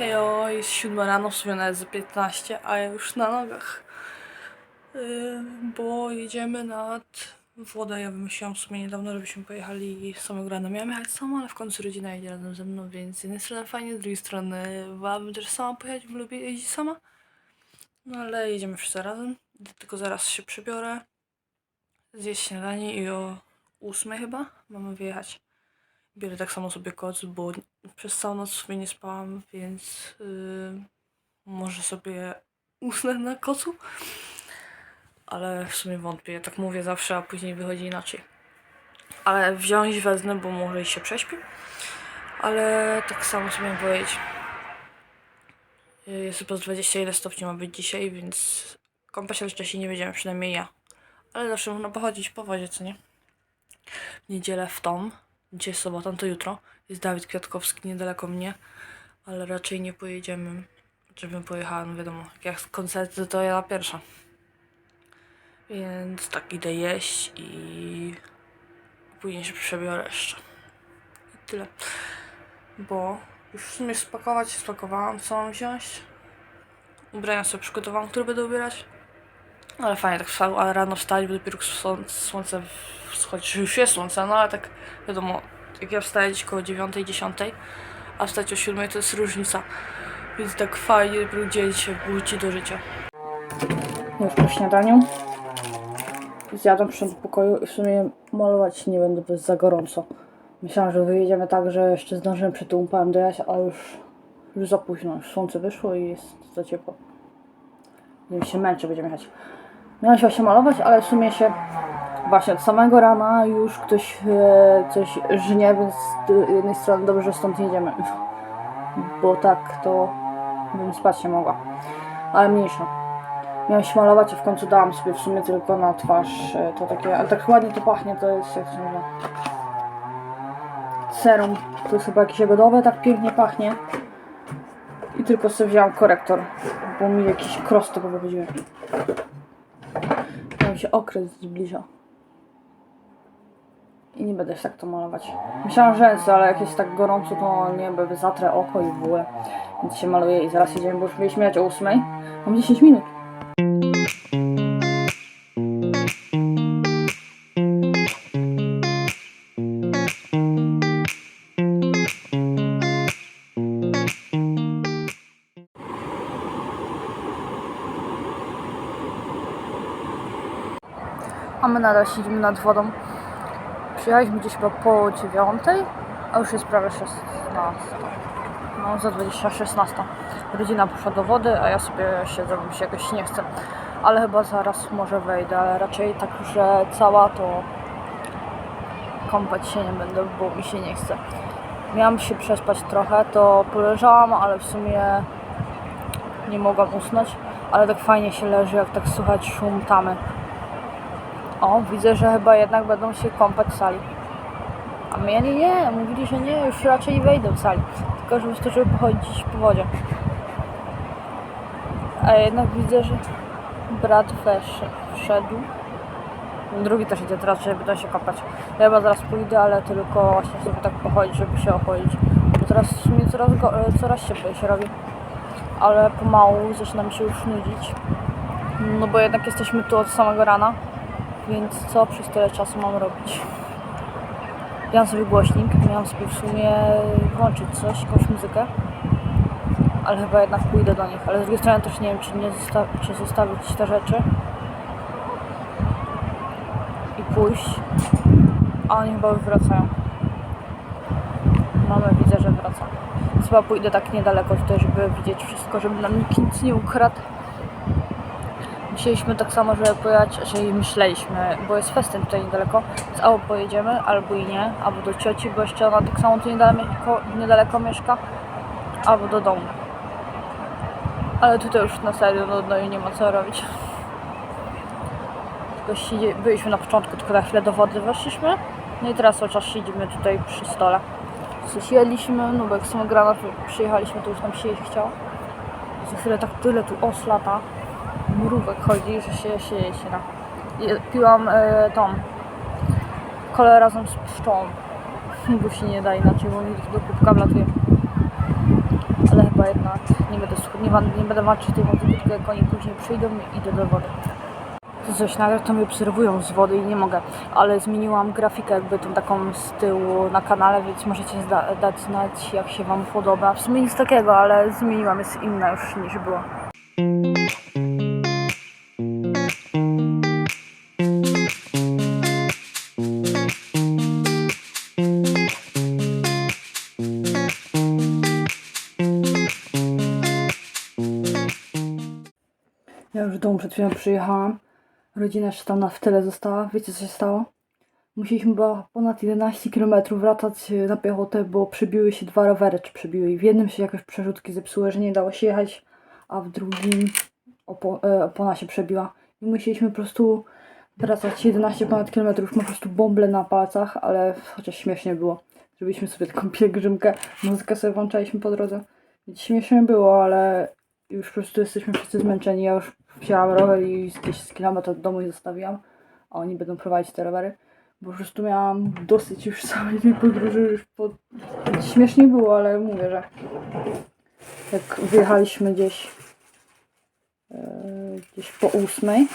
Hejo, jest 7 rano, w sumie nawet za 15, a ja już na nogach. Yy, bo jedziemy nad wodę. Ja wymyśliłam w sumie niedawno, żebyśmy pojechali samego rana. Miałam jechać sama, ale w końcu rodzina jedzie razem ze mną, więc z jednej strony fajnie, z drugiej strony wolałabym też sama pojechać, bo lubię jeździć sama. No ale jedziemy wszyscy razem, tylko zaraz się przebiorę, zjeść śniadanie i o 8 chyba mamy wyjechać. Biorę tak samo sobie koc, bo przez całą noc w sumie nie spałam, więc yy, może sobie usnę na kocu. Ale w sumie wątpię, ja tak mówię zawsze, a później wychodzi inaczej. Ale wziąć wezmę, bo może i się prześpię. Ale tak samo sobie powiedzieć. Yy, Jest chyba z 20 ile stopni ma być dzisiaj, więc kąpać się wcześniej nie wiedziałem, przynajmniej ja. Ale zawsze można pochodzić po wodzie, co nie? W niedzielę w tom, dzisiaj sobota, no to jutro, jest Dawid Kwiatkowski niedaleko mnie, ale raczej nie pojedziemy, żebym pojechała, no wiadomo, jak koncerty to ja pierwsza. Więc tak, idę jeść i później się przebiorę jeszcze. I tyle. Bo już w sumie spakować spakowałam, co mam wziąć. Ubrania sobie przygotowałam, które będę ubierać. Ale fajnie tak wstał, ale rano wstać, bo dopiero słońce, wschodzi, już jest słońce, no ale tak wiadomo, jak ja wstaję gdzieś koło 9, 10, a wstać o 7 to jest różnica. Więc tak fajnie, dopiero dzień się budzi do życia. Już po śniadaniu. Zjadam przy pokoju i w sumie malować nie będę, bo jest za gorąco. Myślałam, że wyjedziemy tak, że jeszcze zdążymy przed tym upałem dojechać, ale już, już za późno. Już słońce wyszło i jest za ciepło. Nie się męczę, będziemy jechać. Miałam się właśnie malować, ale w sumie się właśnie od samego rana już ktoś e, coś żnie, więc z jednej strony dobrze, że stąd jedziemy. Bo tak to bym spać nie mogła. Ale mniejsza. Miałam się malować, a w końcu dałam sobie w sumie tylko na twarz e, to takie, ale tak ładnie to pachnie, to jest jak się nazywa? Serum. To jest chyba jakieś jagodowe, tak pięknie pachnie. I tylko sobie wziąłam korektor, bo mi jakiś kros tego wychodziły. Się okres zbliża. I nie będę się tak to malować. Myślałam rzęsy, ale jak jest tak gorąco, to nie będę zatrę oko i w ogóle. Więc się maluję i zaraz jedziemy, bo już mieliśmy jechać o 8. Mam 10 minut. A my nadal siedzimy nad wodą. Przyjechaliśmy gdzieś chyba po dziewiątej, a już jest prawie 16. No, za 20, 16. Rodzina poszła do wody, a ja sobie siedzę, bo mi się jakoś nie chce. Ale chyba zaraz może wejdę, ale raczej tak, że cała to kąpać się nie będę, bo mi się nie chce. Miałam się przespać trochę, to poleżałam, ale w sumie nie mogłam usnąć. Ale tak fajnie się leży, jak tak słuchać szum tamy. O, widzę, że chyba jednak będą się kąpać w sali. A mieli nie, mówili, że nie, już raczej wejdą w sali. Tylko, że wystarczy pochodzić po wodzie. A jednak widzę, że brat wesz, wszedł. Drugi też idzie teraz, żeby będą się kąpać. Ja chyba zaraz pójdę, ale tylko właśnie sobie tak pochodzić, żeby się ochłodzić. Bo teraz sumie coraz, go, e, coraz cieplej się robi. Ale pomału zaczyna mi się już nudzić. No bo jednak jesteśmy tu od samego rana. Więc co przez tyle czasu mam robić? Miałam sobie głośnik, miałam sobie w sumie włączyć coś, jakąś muzykę. Ale chyba jednak pójdę do nich. Ale z drugiej strony też nie wiem, czy, nie zosta- czy zostawić te rzeczy. I pójść. A oni chyba już wracają. Mamy widzę, że wraca. Chyba pójdę tak niedaleko tutaj, żeby widzieć wszystko, żeby nam nikt nic nie ukradł. Myśleliśmy tak samo, żeby pojechać, czyli myśleliśmy, bo jest festyn tutaj niedaleko, więc albo pojedziemy, albo i nie, albo do cioci, bo jeszcze ona tak samo tu niedaleko, niedaleko mieszka, albo do domu. Ale tutaj już na serio nudno i nie ma co robić. Tylko siedzi, byliśmy na początku, tylko na chwilę do wody weszliśmy, no i teraz cały czas siedzimy tutaj przy stole. Coś jedliśmy, no bo jak samo grana przyjechaliśmy, to już nam się jeść chciało. Za chwilę tak tyle tu os lata mrówek chodzi, że się sieje się na. Piłam e, tą kolę razem z pszczołą, bo się nie da inaczej, bo mi do kubka wlatuje. Ale chyba jednak nie będę, nie, nie będę walczyć tej muzyki, tylko jak oni później przyjdą, idę do wody. Coś nagle to mnie obserwują z wody i nie mogę, ale zmieniłam grafikę jakby tą taką z tyłu na kanale, więc możecie dać znać jak się Wam podoba. W sumie nic takiego, ale zmieniłam, jest inna już niż była. Ja już do domu przed chwilą przyjechałam. Rodzina jeszcze tam na w tyle została. Wiecie co się stało? Musieliśmy chyba ponad 11 km wracać e, na piechotę, bo przebiły się dwa rowery, czy przebiły. I w jednym się jakoś przerzutki zepsuły, że nie dało się jechać, a w drugim opo- e, opona się przebiła. I musieliśmy po prostu wracać 11 ponad kilometrów, po prostu bąble na palcach, ale chociaż śmiesznie było. Zrobiliśmy sobie taką pielgrzymkę, muzykę sobie włączaliśmy po drodze. Więc śmiesznie było, ale już po prostu jesteśmy wszyscy zmęczeni. Ja już wzięłam rower i gdzieś z kilometr od domu je zostawiłam, a oni będą prowadzić te rowery. Bo po prostu miałam dosyć już całej tej podróży. Już po... Śmiesznie było, ale mówię, że jak wyjechaliśmy gdzieś e, gdzieś po ósmej,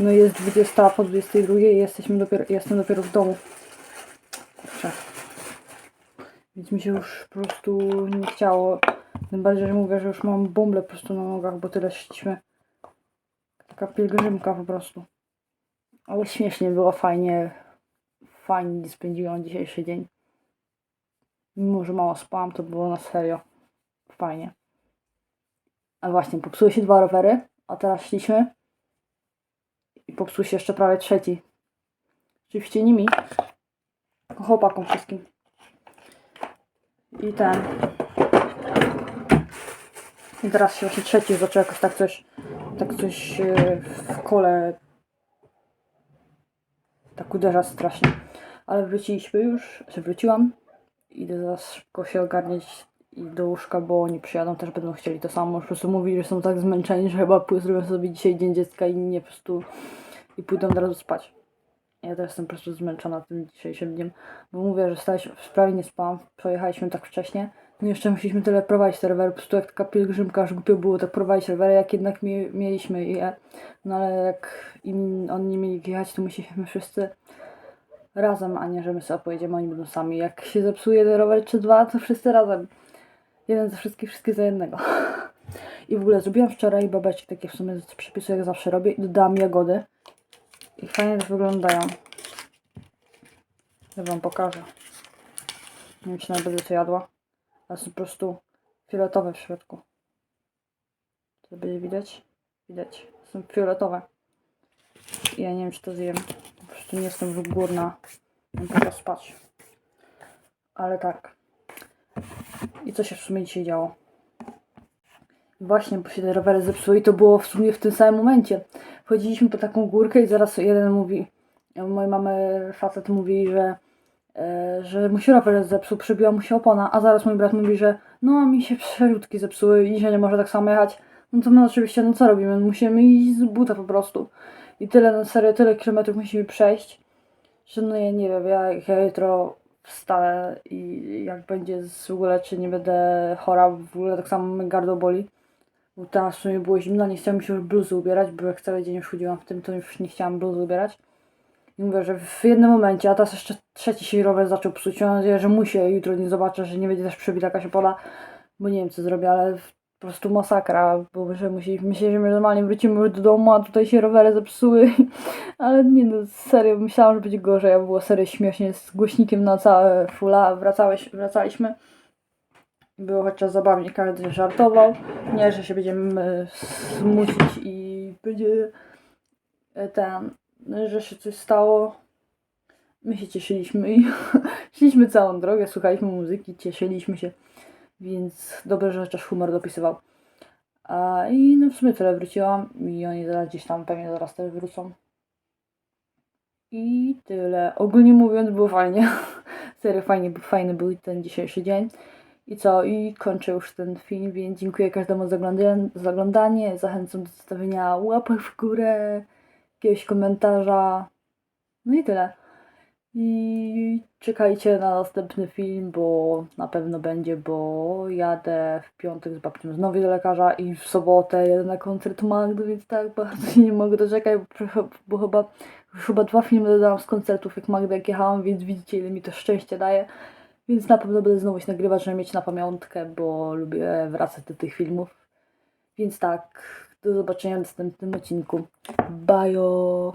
no i jest 20 po 22 i jesteśmy dopiero, jestem dopiero w domu. Kurczę. Więc mi się już po prostu nie chciało. Tym bardziej, że mówię, że już mam bąble po prostu na nogach, bo tyle szliśmy. Taka pielgrzymka po prostu. Ale śmiesznie było, fajnie. Fajnie spędziłam dzisiejszy dzień. Mimo, że mało spałam, to było na serio. Fajnie. A właśnie, popsuły się dwa rowery, a teraz szliśmy. I popsuł się jeszcze prawie trzeci. Oczywiście nimi. Chłopakom wszystkim. I ten. I teraz się właśnie trzeci zaczął jakoś tak coś, tak coś e, w kole tak uderza strasznie. Ale wróciliśmy już, że wróciłam. Idę zaraz szybko się ogarniać i do łóżka, bo oni przyjadą, też będą chcieli to samo. Po prostu mówili, że są tak zmęczeni, że chyba zrobią sobie dzisiaj dzień dziecka i nie po prostu i pójdą od razu spać. Ja też jestem po prostu zmęczona tym dzisiejszym dniem, bo mówię, że stałeś, prawie nie spałam, pojechaliśmy tak wcześnie. I jeszcze musieliśmy tyle prowadzić te rowery, po prostu jak taka pielgrzymka, aż głupio było tak prowadzić rowery, jak jednak mie- mieliśmy je. No ale jak im, oni mieli jechać, to musieliśmy wszyscy razem, a nie, że my sobie pojedziemy, oni będą sami. Jak się zepsuje jeden rower czy dwa, to wszyscy razem. Jeden za wszystkich, wszystkich za jednego. I w ogóle zrobiłam wczoraj babeczki, takie w sumie z przepisu jak zawsze robię i dodałam jagody. I fajnie też wyglądają. Ja wam pokażę. Nie wiem, czy nawet będę to jadła. Ale są po prostu fioletowe w środku. To będzie widać? Widać. Są fioletowe. Ja nie wiem, czy to zjem. Po prostu nie jestem już głodna. Mam tylko spać. Ale tak. I co się w sumie dzisiaj działo? Właśnie, bo się te rowery zepsuły i to było w sumie w tym samym momencie. Chodziliśmy po taką górkę i zaraz jeden mówi, mojej mamy facet mówi, że, że mu się rower zepsuł, przebiła mu się opona, a zaraz mój brat mówi, że no mi się przerzutki zepsuły i dzisiaj nie może tak samo jechać. No to my oczywiście, no co robimy? Musimy iść z buta po prostu. I tyle, no serio, tyle kilometrów musimy przejść, że no ja nie wiem, ja, ja jutro wstanę i jak będzie z w ogóle, czy nie będę chora, w ogóle tak samo mnie gardło boli. Bo teraz w sumie było zimno, nie chciałam się już bluzy ubierać, bo jak cały dzień już chodziłam w tym, to już nie chciałam bluzy ubierać. I mówię, że w jednym momencie, a teraz jeszcze trzeci się rower zaczął psuć. Mam nadzieję, że mu się jutro nie zobaczę, że nie będzie też przebita jakaś opola, bo nie wiem co zrobię, ale po prostu masakra, bo że musieliśmy, myśleliśmy, że normalnie wrócimy do domu, a tutaj się rowery zepsuły. ale nie no, serio, myślałam, że będzie gorzej, a było serio śmiesznie, z głośnikiem na całe fula wracałeś, wracaliśmy. Było chociaż zabawnie, każdy żartował. Nie, że się będziemy smucić i będzie e, ten, że się coś stało. My się cieszyliśmy i szliśmy całą drogę, słuchaliśmy muzyki, cieszyliśmy się, więc dobrze, że chociaż humor dopisywał. A, I no w sumie tyle wróciłam i oni zaraz gdzieś tam pewnie zaraz też wrócą. I tyle. Ogólnie mówiąc było fajnie. Serio fajnie, fajny był ten dzisiejszy dzień. I co? I kończę już ten film, więc dziękuję każdemu. Za oglądanie. Zachęcam do zostawienia łapek w górę, jakiegoś komentarza. No i tyle. I czekajcie na następny film, bo na pewno będzie, bo jadę w piątek z babcią znowu do lekarza i w sobotę jadę na koncert Magdy, więc tak bardzo nie mogę doczekać, bo, bo chyba chyba dwa filmy dodałam z koncertów jak Magda jak jechałam, więc widzicie ile mi to szczęście daje. Więc na pewno będę znowu się nagrywać, żeby mieć na pamiątkę, bo lubię wracać do tych filmów. Więc tak, do zobaczenia w następnym odcinku. Bajo!